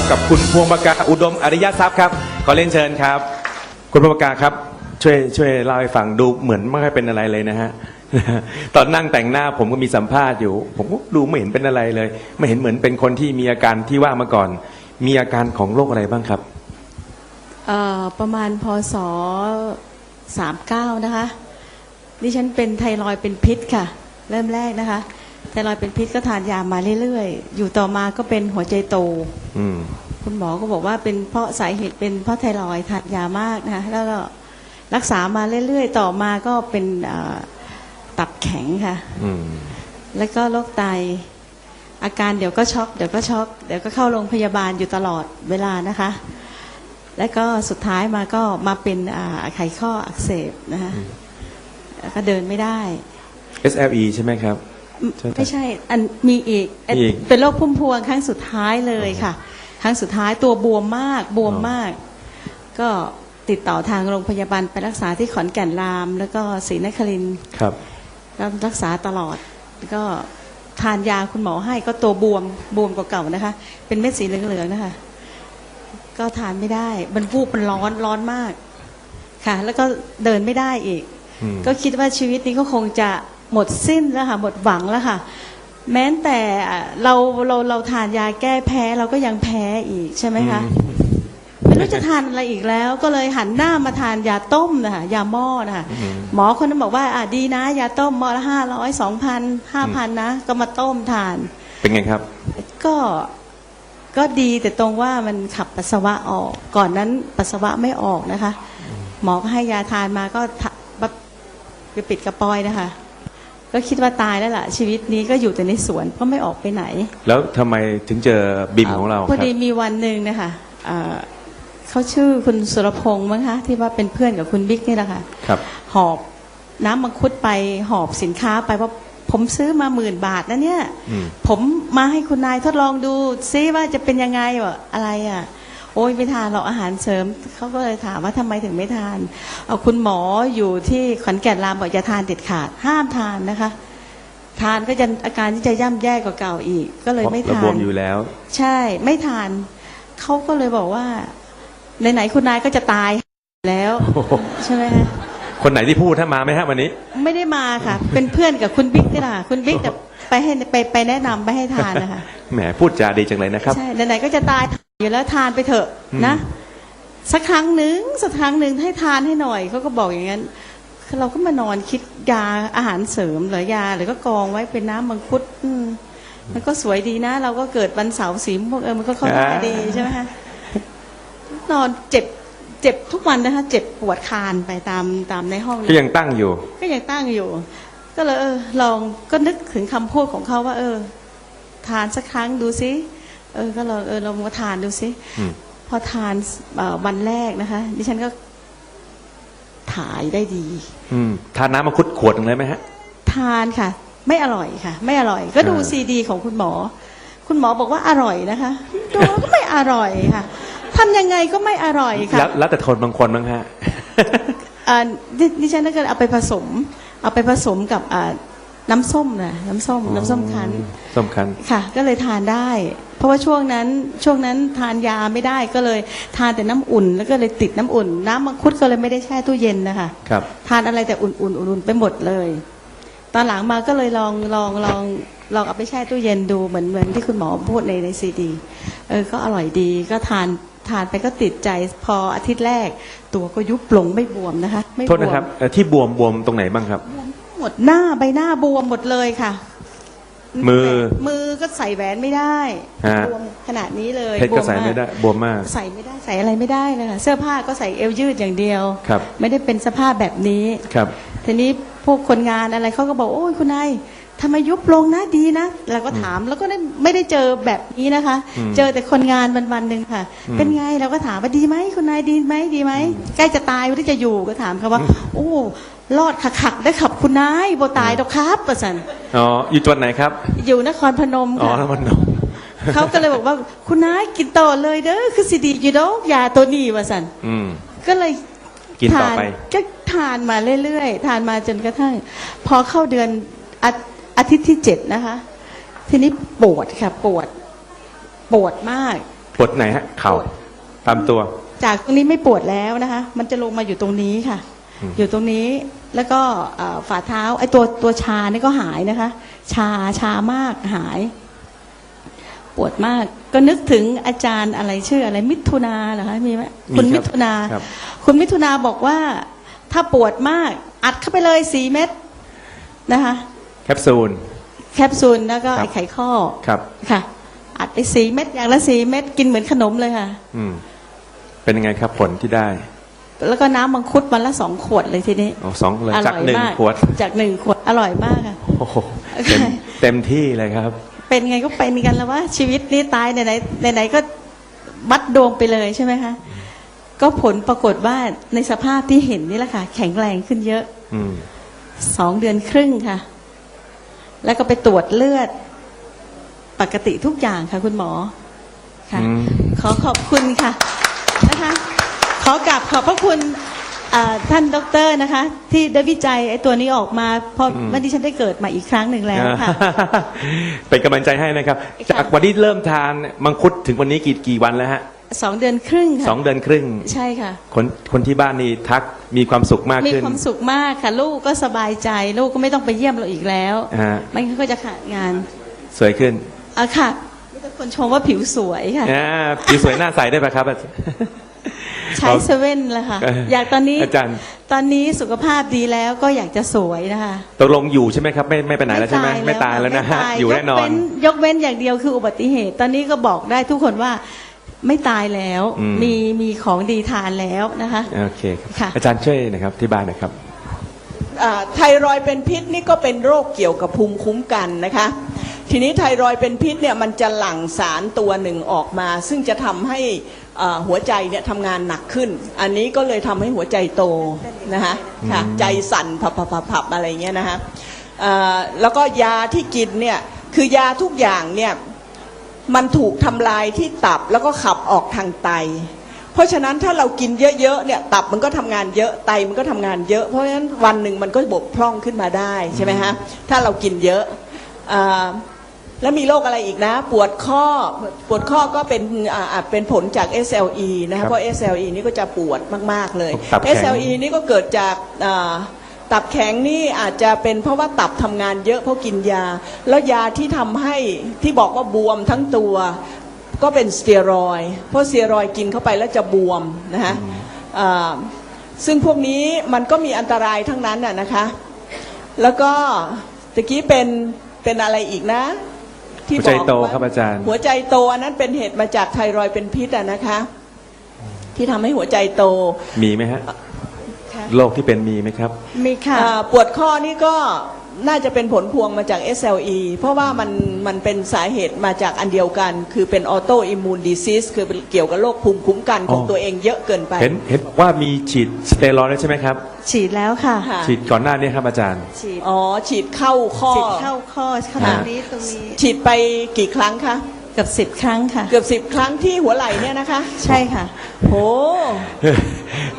บกับคุณพวงปากาอุดมอริยทรัพย์ครับ ขอเล่นเชิญครับ คุณพวงปากาครับ ช่วยช่วยเล่าให้ฟังดูเหมือนไม่ค่อยเป็นอะไรเลยนะฮะ ตอนนั่งแต่งหน้าผมก็มีสัมภาษณ์อยู่ ผมก็ดูไม่เห็นเป็นอะไรเลย ไม่เห็นเหมือนเป็นคนที่มีอาการที่ว่ามาก่อน มีอาการของโรคอะไรบ้างครับ เอ่อประมาณพศสามเก้านะคะ ดิฉันเป็นไทรอยด์เป็นพิษค่ะ เริ่มแรกนะคะ ไทรอยด์เป็นพิษก็ทานยามาเรื่อยๆ อยู่ต่อมาก็เป็นหัวใจโต อืม คุณหมอก็บอกว่าเป็นเพราะสาเหตุเป็นเพราะไทรอยด์ทานยามากนะคะแล้วก็รักษามาเรื่อยๆ ต่อมาก็เป็นเอ่อตับแข็งค่ะ อืม แล้วก็โรคไต อาการเดี๋ยวก็ช็อกเดี๋ยวก็ช็อกเดี๋ยวก็เข้าโรงพยาบาลอยู่ตลอดเวลานะคะ แล้วก็สุดท้ายมาก็มาเป็นอ่าไขข้ออักเสบนะคะแล้วก็เดินไม่ได้ SLE ใช่ไหมครับใช่ ไม่ใช่ อันมีอีกมีอีก เป็นโรคพุ่มพวงครั้งสุดท้ายเลยค่ะ ครั้งสุดท้ายตัวบวมมากบวมอ๋อมาก ก็ติดต่อทางโรงพยาบาลไปรักษาที่ขอนแก่นราม แล้วก็ศรีนครินทร์ครับก็รักษาตลอดก็ทานยาคุณหมอให้ก็ตัวบวมบวมกว่าเก่านะคะ เป็นเม็ดสีเหลืองๆนะคะ ก็ทานไม่ได้มันวูบมันร้อนร้อนมากค่ะ แล้วก็เดินไม่ได้อีกอืมก็คิดว่าชีวิตนี้ก็คงจะ หมดสิ้นแล้วค่ะหมดหวังแล้วค่ะแม้แต่เราเราเราทานยาแก้แพ้เราก็ยังแพ้อีกใช่ไหมคะไม่รู้จะทานอะไรอีกแล้ว ก็เลยหันหน้ามาทานยาต้มนะคะยาหม้อนะคะอืมหมอคนนั้นบอกว่าอะดีนะ ยาต้มหม้อละห้าร้อยสองพันห้าพันนะ ก็มาต้มทาน เป็นไงครับ ก็ก็ดีแต่ตรงว่ามันขับปัสสาวะออกก่อนนั้นปัสสาวะไม่ออกนะคะ หมอก็ให้ยาทานมาก็ทะแบบไปปิดกระปอยนะคะ ก็คิดว่าตายแล้วล่ะ ชีวิตนี้ก็อยู่แต่ในสวนเพราะไม่ออกไปไหน แล้วทำไมถึงเจอบิมของเราคพอรับ ดีมีวันหนึ่งนะคะเอ่อเขาชื่อคุณสุรพงษ์มั้งคะที่ว่าเป็นเพื่อนกับคุณบิ๊กนี่แหละค่ะ ครับ หอบน้ำมังคุดไปหอบสินค้าไปว่าผมซื้อมาหมื่นบาทนะเนี่ย อืม ผมมาให้คุณนายทดลองดูซิว่าจะเป็นยังไงวะอะไรอะ โอ้ยไม่ทานหรอกอาหารเสริมเขาก็เลยถามว่าทำไมถึงไม่ทานเอาคุณหมออยู่ที่ขอนแก่นรามบอกอย่าทานเด็ดขาดห้ามทานนะคะ ทานก็จะอาการที่จะย่ำแย่กว่าเก่าอีก ก็เลยไม่เพราะทาระบวนมอยู่แล้ว ใช่ไม่ทานเขาก็เลยบอกว่าไหนๆคุณนายก็จะตายแล้วโอ้โหใช่ไหมคะคนไหนที่พูดถ้ามาไหมฮะวันนี้ ไม่ได้มาค่ะ เป็นเพื่อนกับคุณบิ๊กนี่แหละค่ะคุณบิ๊กแต่ไปให้ไปไปแนะนำไปให้ทานนะคะแหมพูดจาดีจังเลยนะครับใช่ไหนๆก็จะตาย อยู่แล้วทานไปเถอะอืมนะ สักครั้งหนึ่งสักครั้งหนึ่งให้ทานให้หน่อยเขาก็บอกอย่างนั้นคือเราก็มานอนคิดยาอาหารเสริมหรือยาหรือก็กองไว้เป็นน้ำมังคุดอืมมันก็สวยดีนะ เราก็เกิดวันเสาร์สีม่วงเออมันก็เข้าท่าดีใช่ไหมคะนอนเจ็บเจ็บทุกวันนะคะ เจ็บปวดคานไปตามตามในห้องก็ยังตั้งอยู่ ก็ยังตั้งอยู่ ก็เลยเออลองก็นึกถึงคำพูดของเขาว่า เออ ทานสักครั้งดูซิ เออก็ลองเออลองมาทานดูซิอืมพอทานเอ่อวันแรกนะคะ ดิฉันก็ถ่ายได้ดี อืมทานน้ำมังคุดขวดหนึ่งเลยไหมฮะ ทานค่ะ ไม่อร่อยค่ะ ไม่อร่อย ก็ดูอ่าซีดีของคุณหมอ คุณหมอบอกว่าอร่อยนะคะดูแล้วก็ไม่อร่อยค่ะทำยังไงก็ไม่อร่อยค่ะแล้วแล้วแต่ทนบางคนบ้างฮะอ่าดิดิฉันก็เอาไปผสม เอาไปผสมกับอ่าน้ำส้มนะน้ำส้ม น้ำส้มคั้นส้มคั้นค่ะ ก็เลยทานได้ เพราะว่าช่วงนั้นช่วงนั้นทานยาไม่ได้ก็เลยทานแต่น้ำอุ่น แล้วก็เลยติดน้ำอุ่น น้ำมังคุดก็เลยไม่ได้แช่ตู้เย็นนะคะครับทานอะไรแต่อุ่นๆอุ่นๆไปหมดเลย ตอนหลังมาก็เลยลองลองลองลองเอาไปแช่ตู้เย็นดูเหมือนเหมือนที่คุณหมอพูดในในซีดีเออก็อร่อยดีก็ทานทานไปก็ติดใจพออาทิตย์แรก ตัวก็ยุบลงไม่บวมนะคะไม่โทษนะครับเอ่อที่บวมบวมตรงไหนบ้างครับหมดหน้าใบหน้าบวมหมดเลยค่ะ มือ มือก็ใส่แหวนไม่ได้ฮะ บวมขนาดนี้เลยเพชรก็บวใส่ากไม่ได้บวมมาก ใส่ไม่ได้ใส่อะไรไม่ได้เลยค่ะเสื้อผ้าก็ใส่เอวยืดอย่างเดียว ครับ ไม่ได้เป็นสภาพแบบนี้ ครับ ทีนี้พวกคนงานอะไรเขาก็บอกโอ้ยคุณนาย ทำไมยุบลงนะดีนะเราก็ถามแล้วก็ได้ไม่ได้เจอแบบนี้นะคะ อืมเจอแต่คนงานวันวันๆหนึ่งค่ะ อืมเป็นไงเราก็ถามว่าดีไหมคุณนายดีไหมดีไหมใกล้จะตายหรือจะอยู่ก็ถามเขาว่า โอ้รอดขักๆได้ขับคุณนายโบตายดอกครับประสันอ๋ออยู่จังหวัดไหนครับอยู่นครพนมอ๋อค่ะ แล้วมันนม เขาก็เลยบอกว่าคุณนายกินต่อเลยเด้อคือสิดีอยู่ดอกยาตัวนี้ว่าสันอืม ก็เลยกินต่อไป ทานก็ทานมาเรื่อยๆ ทานมาจนกระทั่ง พอเข้าเดือนอา อาทิตย์ที่เจ็ดนะคะ ทีนี้ปวดค่ะปวด ปวดมาก ปวดไหนฮะ เข่าปวดตามตัว จากตรงนี้ไม่ปวดแล้วนะคะ มันจะลงมาอยู่ตรงนี้ค่ะอืมอยู่ตรงนี้แล้วก็เอ่อฝ่าเท้าไอ้ตัวตัวชานี่ก็หายนะคะ ชาชามากหาย ปวดมาก ก็นึกถึงอาจารย์อะไรชื่ออะไรมิถุนาเหรอคะมีไหมคุณมีมิรับถุนาครับ คุณมิถุนาบอกว่า ถ้าปวดมาก อัดเข้าไปเลยสีเม็ดนะคะ แคปซูล แคปซูลแล้วก็ครับ ไอ้ไขข้อครับ ค่ะ อัดไปสีเม็ดอย่างละสีเม็ดกินเหมือนขนมเลยค่ะ อืม เป็นยังไงครับผลที่ได้แล้วก็น้ำมังคุดวันละสองขวดเลยทีนี้โอ้สองเลยอจากร่อยหนึ่งมากขวดจากหนึ่งขวดอร่อยมากค่ะ โอ้โหเต็มเต็มที่เลยครับ เป็นไงก็เป็นกันแล้วว่าชีวิตนี้ตายไหนไหนไหนๆก็วัดดวงไปเลยใช่ไหมคะก็ผลปรากฏว่าในสภาพที่เห็นนี่แหละค่ะ แข็งแรงขึ้นเยอะอืม สองเดือนครึ่งค่ะ แล้วก็ไปตรวจเลือด ปกติทุกอย่างค่ะ คุณหมอค่ะ อืม ขอขอบคุณค่ะนะคะ ขอกราบขอบพระคุณอ่าท่านด็อกเตอร์นะคะ ที่ได้วิจัยไอ้ตัวนี้ออกมาเพราะว่าดิฉันได้เกิดมาอีกครั้งหนึ่งแล้วค่ะ เป็นกำลังใจให้นะครับค่ะจากวันที่เริ่มทานมังคุดถึงวันนี้กี่กี่วันแล้วฮะ สองเดือนครึ่งสอค่ะงเดือนครึ่ง ใช่ค่ะ คนคนที่บ้านนี่ทักมีความสุขมากมีขึ้น ความสุขมากค่ะ ลูกก็สบายใจ ลูกก็ไม่ต้องไปเยี่ยมเราอีกแล้วฮะ ไม่งั้นก็จะขาดงานสวยขึ้นอะค่ะมีแต่คนชมว่าผิวสวยค่ะ อ่าผิวสวยหน้าใสได้ไหมครับ ใช้เซเว่นแล้วค่ะ เอ่ออยากตอนนี้อาจารย์ ตอนนี้สุขภาพดีแล้วก็อยากจะสวยนะคะตกลงอยู่ใช่ไหมครับ ไม่ไม่ไปไหนแล้วใช่ไหมไม่ตายแล้วนะฮะไม่ตาอยู่แน่นอนกเว้ยกเว้นอย่างเดียวคืออุบัติเหตุ ตอนนี้ก็บอกได้ทุกคนว่า ไม่ตายแล้วอืม มีมีของดีทานแล้วนะคะ โอเคครับค่ะ อาจารย์ช่วยหนะครับที่บ้านนะครับ อ่าไทรอยด์เป็นพิษนี่ก็เป็นโรคเกี่ยวกับภูมิคุ้มกันนะคะ ทีนี้ไทรอยด์เป็นพิษเนี่ยมันจะหลั่งสารตัวหนึ่งออกมา ซึ่งจะทำให้อ่าหัวใจเนี่ยทำงานหนักขึ้น อันนี้ก็เลยทำให้หัวใจโตนะคะค่ะใจสั่นผับผับผับผับอะไรเงี้ยนะคะอ่าแล้วก็ยาที่กินเนี่ยคือยาทุกอย่างเนี่ย มันถูกทำลายที่ตับแล้วก็ขับออกทางไต เพราะฉะนั้นถ้าเรากินเยอะๆเนี่ยตับมันก็ทำงานเยอะไตมันก็ทำงานเยอะ เพราะฉะนั้นวันหนึ่งมันก็บกพร่องขึ้นมาได้ใช่ไหมฮะถ้าเรากินเยอะอ่าแล้วมีโรคอะไรอีกนะ ปวดข้อปวดข้อก็เป็นอ่าอาจเป็นผลจาก SLE นะครัคะบเพราะ SLE นี่ก็จะปวดมาก ๆ เลยตับแข็ง SLE นี่ก็เกิดจากอ่า ตับแข็งนี่อาจจะเป็นเพราะว่าตับทำงานเยอะเพราะกินยา แล้วยาที่ทำให้ที่บอกว่าบวมทั้งตัว ก็เป็นสเตียรอยด์เพราะสเตียรอยด์กินเข้าไปแล้วจะบวมนะฮะอ่าซึ่งพวกนี้มันก็มีอันตรายทั้งนั้นน่ะนะคะ แล้วก็ตะกี้เป็นเป็นอะไรอีกนะหัวใจโตว่าครับอาจารย์ หัวใจโตอันนั้นเป็นเหตุมาจากไทรอยด์เป็นพิษอะนะคะ ที่ทำให้หัวใจโตมีไหมฮะ โรคที่เป็นมีไหมครับ มีค่ะ อ่าปวดข้อนี่ก็น่าจะเป็นผลพวงมาจาก SLE เพราะว่ามันมันเป็นสาเหตุมาจากอันเดียวกัน คือเป็นออโตอิมมูนดิซิสคือเป็นเกี่ยวกับโรคภูมิคุ้มกันของอ๋อ ตัวเองเยอะเกินไป เห็นเห็นว่ามีฉีดสเตียรอยด์แล้วใช่ไหมครับ ฉีดแล้วค่ะ ค่ะ ฉีดก่อนหน้านี้ครับอาจารย์ ฉีดอ๋อ ฉีดเข้าข้อ ฉีดเข้าข้อเข้าตรงนี้ตรงนี้ ฉีดไปกี่ครั้งคะ เกือบสิบครั้งค่ะ เกือบสิบครั้งที่หัวไหล่เนี่ยนะคะ ใช่ค่ะ โห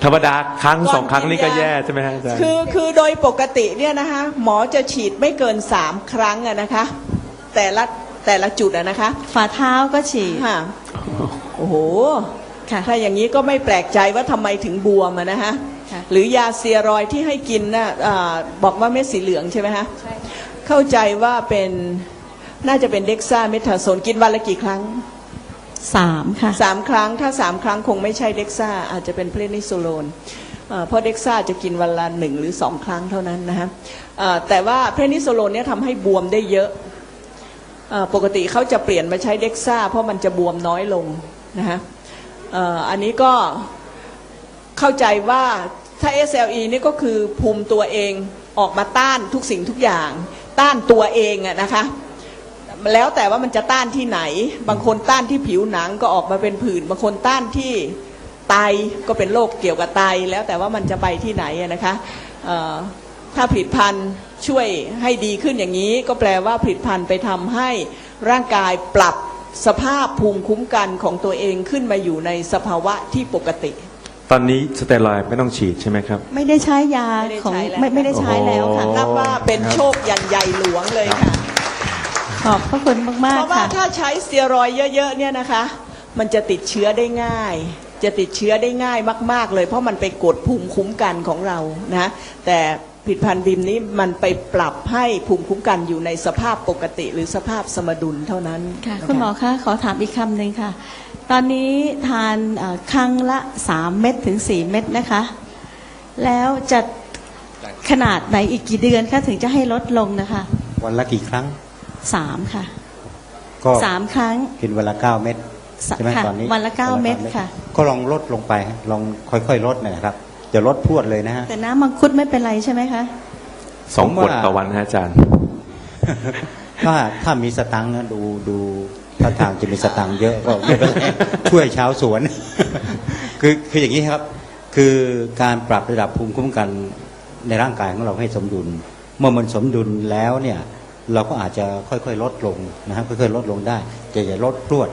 ธรรมดาครั้งก่อนสองครั้งนี่ก็กินยาแย่ใช่ไหมฮะอาจารย์คือคือโดยปกติเนี่ยนะคะ หมอจะฉีดไม่เกินสามครั้งอะนะคะ แต่ละแต่ละจุดอะนะคะฝ่าเท้าก็ฉีดค่ะโอ้โหค่ะ ถ้าอย่างนี้ก็ไม่แปลกใจว่าทำไมถึงบวมอะนะฮะค่ะหรือยาเซียรอยด์ที่ให้กินนะ่ะอ่าบอกว่าเม็ดสีเหลืองใช่ไหมฮะใช่ เข้าใจว่าเป็น น่าจะเป็นเด็กซ่าเมทาโซนกินวันละกี่ครั้งสามค่ะสามครั้งถ้าสามครั้งคงไม่ใช่เด็กซ่าอาจจะเป็นเพลนิโซโลนเอ่อเพราะเด็กซ่าจะกินวันละหนึ่งหรือสองครั้งเท่านั้นนะฮะเอ่อแต่ว่าเพลนิโซโลนเนี่ยทำให้บวมได้เยอะเอ่อปกติเขาจะเปลี่ยนมาใช้เด็กซ่าเพราะมันจะบวมน้อยลงนะฮะเอ่ออันนี้ก็เข้าใจว่าถ้า SLE นี่ก็คือภูมิตัวเองออกมาต้านทุกสิ่งทุกอย่าง ต้านตัวเองอะนะคะ แล้วแต่ว่ามันจะต้านที่ไหน บางคนต้านที่ผิวหนังก็ออกมาเป็นผื่น บางคนต้านที่ไตก็เป็นโรคเกี่ยวกับไต แล้วแต่ว่ามันจะไปที่ไหนอะนะคะเอ่อถ้าผลิตภัณฑ์ช่วยให้ดีขึ้นอย่างนี้ ก็แปลว่าผลิตภัณฑ์ไปทำให้ร่างกายปรับสภาพภูมิคุ้มกันของตัวเองขึ้นมาอยู่ในสภาวะที่ปกติ ตอนนี้สเตียรอยด์ไม่ต้องฉีดใช่ไหมครับ ไม่ได้ใช้ยาไม่ได้ของใช้แล้วไม่ไม่ได้ใช้แล้วค่ะโอ้นับว่าเป็นโชคอย่างใหญ่หลวงเลยค่ะ ขอบพระคุณมากเพราะๆว่าค่ะ ถ้าใช้สเตียรอยด์เยอะๆเนี่ยนะคะ มันจะติดเชื้อได้ง่าย จะติดเชื้อได้ง่ายมาก ๆ เลย เพราะมันไปกดภูมิคุ้มกันของเรานะแต่ผลิดพันธ์บิมนี้มันไปปรับให้ภูมิคุ้มกันอยู่ในสภาพปกติ หรือสภาพสมดุลเท่านั้นค่ะนะะคุณหมอคะขอถามอีกคำหนึ่งค่ะ ตอนนี้ทานเอ่อครั้งละสามเม็ดถึงสี่เม็ดนะคะ แล้วจะขนาดไหนอีกกี่เดือนคะถึงจะให้ลดลงนะคะ วันละกี่ครั้ง สามค่ะก็สามครั้งกินวันละเก้าเม็ดสะใช่ไหมค่ะตอนนี้วันละเก้าเม็ดค่ะ ก็ลองลดลงไปฮะลองค่อยๆลดหนะครับจะลดพรวดเลยนะฮะแต่น้ำมังคุดไม่เป็นไรใช่ไหมคะสองผมขวดว่าต่อวันนะอาจารย์ ถ้าถ้ามีสตังค์นะดูดูถ้าทางจะมีสตังค์เยอะก็ไม่เป็นไรช่วยชาวสวน คือคืออย่างนี้ครับ คือการปรับระดับภูมิคุ้มกันในร่างกายของเราให้สมดุล เมื่อมันสมดุลแล้วเนี่ย เราก็อาจจะค่อยๆลดลงนะครับค่อยๆลดลงได้จะอย่าลดพรวด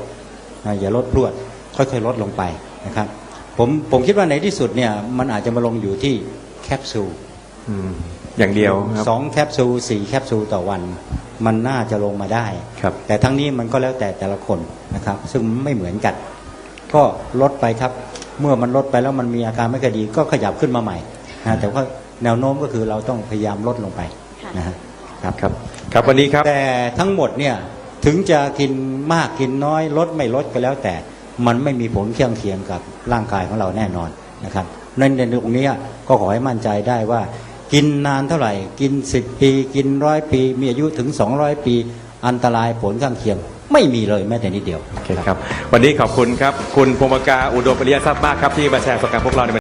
นะอย่าลดพรวด ค่อยๆลดลงไปนะครับ ผมผมคิดว่าในที่สุดเนี่ยมันอาจจะมาลงอยู่ที่แคปซูลอืมอย่างเดียวครับสองแคปซูลสี่แคปซูลต่อวัน มันน่าจะลงมาได้ครับแต่ทั้งนี้มันก็แล้วแต่แต่ละคนนะครับ ซึ่งไม่เหมือนกัน ก็ลดไปครับ เมื่อมันลดไปแล้วมันมีอาการไม่ค่อยดี ก็ขยับขึ้นมาใหม่นะแต่ว่าแนวโน้มก็คือเราต้องพยายามลดลงไปค่ะนะฮะครับครับ ครับวันนี้ครับ แต่ทั้งหมดเนี่ยถึงจะกินมากกินน้อยลดไม่ลดก็แล้วแต่ มันไม่มีผลเคียงเคียงกับร่างกายของเราแน่นอนนะครับนั่นในตรงเนี้ยก็ขอให้มั่นใจได้ว่า กินนานเท่าไหร่ กิน 10 ปี กินร้อยปี มีอายุถึง 200 ปี อันตรายผลข้างเคียง ไม่มีเลยแม้แต่นิดเดียว โอเคครับ วันนี้ขอบคุณครับ คุณพงศกาอุดมปริยทรัพย์มากครับที่มาแชร์ประสบการณ์พวกเราใน